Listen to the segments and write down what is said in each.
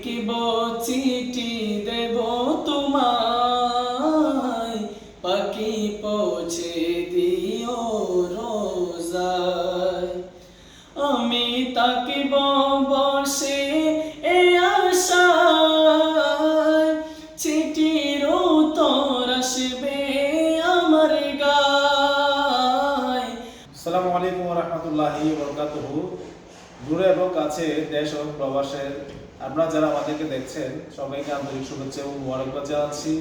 লিখিব চিঠি দেব তোমায়। পাখি পৌঁছে দিও রোজায়। আমি তাকিব বসে এ আশায়। চিঠির উত্তর আসবে আমার গায়। আসসালামু আলাইকুম রহমতুল্লাহি বরকাতুহু। দূরে এবং কাছে দেশ এবং প্রবাসের আপনারা যারা আমাদেরকে দেখছেন, সবাইকে আন্তরিক শুভেচ্ছা এবং মোবারকবাদ জানাচ্ছি।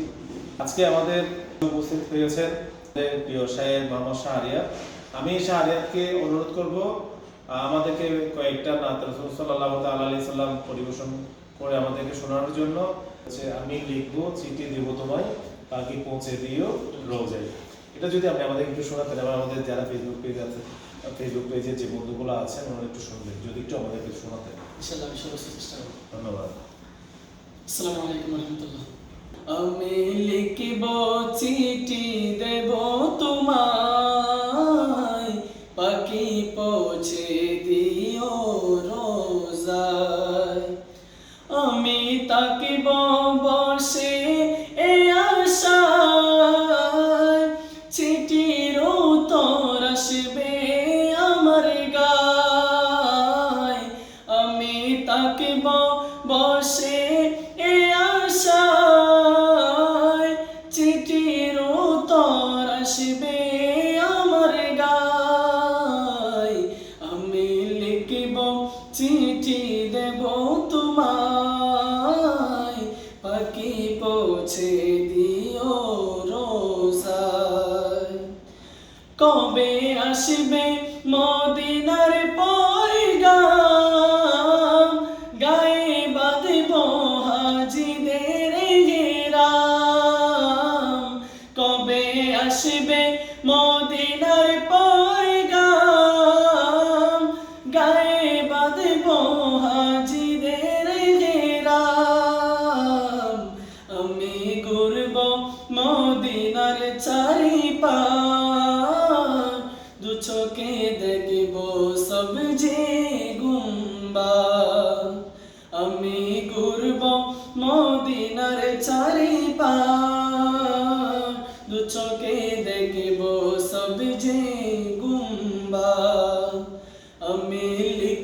আজকে আমাদের উপস্থিত হয়েছেন প্রিয় সাহেব মোহাম্মদ শাহরিয়ার। আমি শাহরিয়ারকে অনুরোধ করব আমাদেরকে কয়েকটা নাত রসুল সাল্লাহ সাল্লাম পরিবেশন করে আমাদেরকে শোনানোর জন্য। আমি লিখব, চিঠি দেব তোমায় পাখি পৌঁছে দিও রোজাই এটা যদি আপনি আমাদের একটু শোনাতেন, আবার আমাদের যারা ফেসবুক পেজ আছে ফেসবুক পেজে যে বন্ধুগুলো আছেন ওনারা একটু শুনবেন। যদি একটু আমাদেরকে শোনাতেন। ইনশাআল্লাহ আমি সমস্ত চেষ্টা করব। ধন্যবাদ। আসসালামু আলাইকুম রহমতুল্লাহ। আমি লিখিব চিঠি দেব তোমায় পাখি পৌঁছে দিও রোজায়। আমি তাকিব বসে এ আশায় বসে এ আশায় চিঠির উত্তর আসবে আমার গায়। আমি লিখিব, চিঠি দেব তোমায়। পাখি পৌঁছে দিও রোজায়। কবে আসবে মদিনার আসবে মদিনার পায়গাম গায়ে বাঁধব হাজিদের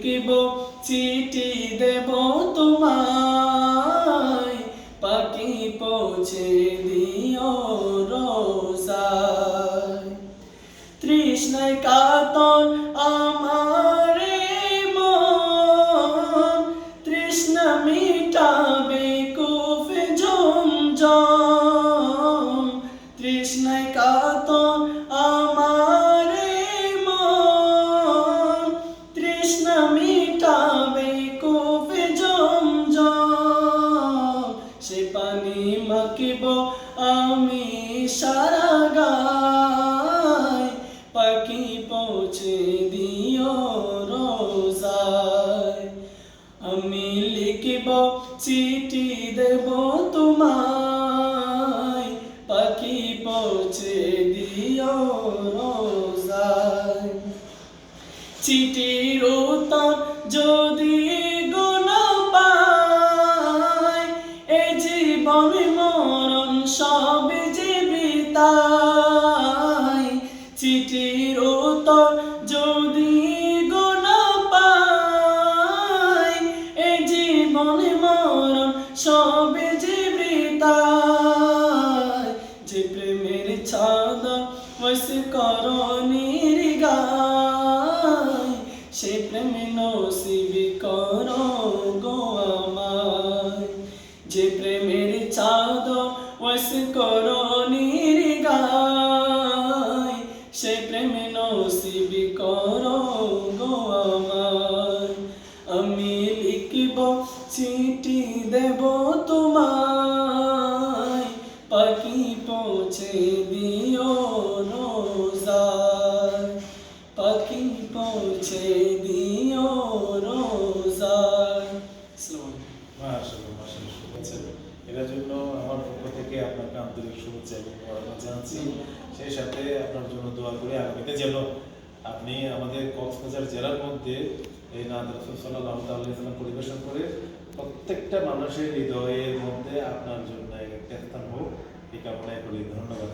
লিখব চিঠি দেব তোমায়। পাখি পৌঁছে দিও রোজায়। তৃষ্ণায় কাতর আমার সারা গায় পাখি পৌঁছে দিও রোজায়। আমি লিখিব, চিঠি দেব তোমায়, পাখি পৌঁছে দিও রোজায়। চিঠির উত্তর যদি জীবন মরণ সব জীবিতায় চিঠির উত্তর যদি গুণ পায় এ জীবন মরণ সব জীবিতায় যে প্রেমের ছাদ বস করণীর গায় সে প্রেম নসিবি কর গো আমায়। যে প্রেমের চাঁদ ওস করণীর গায়, সে প্রেম নসিবি কর গো আমায়। আমি লিখিব, চিঠি দেব তোমায়, পাখি পৌঁছে দিও রোজায়। পাখি পৌঁছে দিও শুভেচ্ছা। এটার জন্য আমার থেকে আপনাকে আন্তরিক শুভেচ্ছা এবং মোবারকবাদ জানাচ্ছি। সেই সাথে আপনার জন্য দোয়া করি আগামীতে যেন আপনি আমাদের কক্সবাজার জেলার মধ্যে এই নাদ রসুল পরিবেশন করে প্রত্যেকটা মানুষের হৃদয়ের মধ্যে আপনার জন্য এক একটা স্থান হোক, এই কামনায় করি। ধন্যবাদ।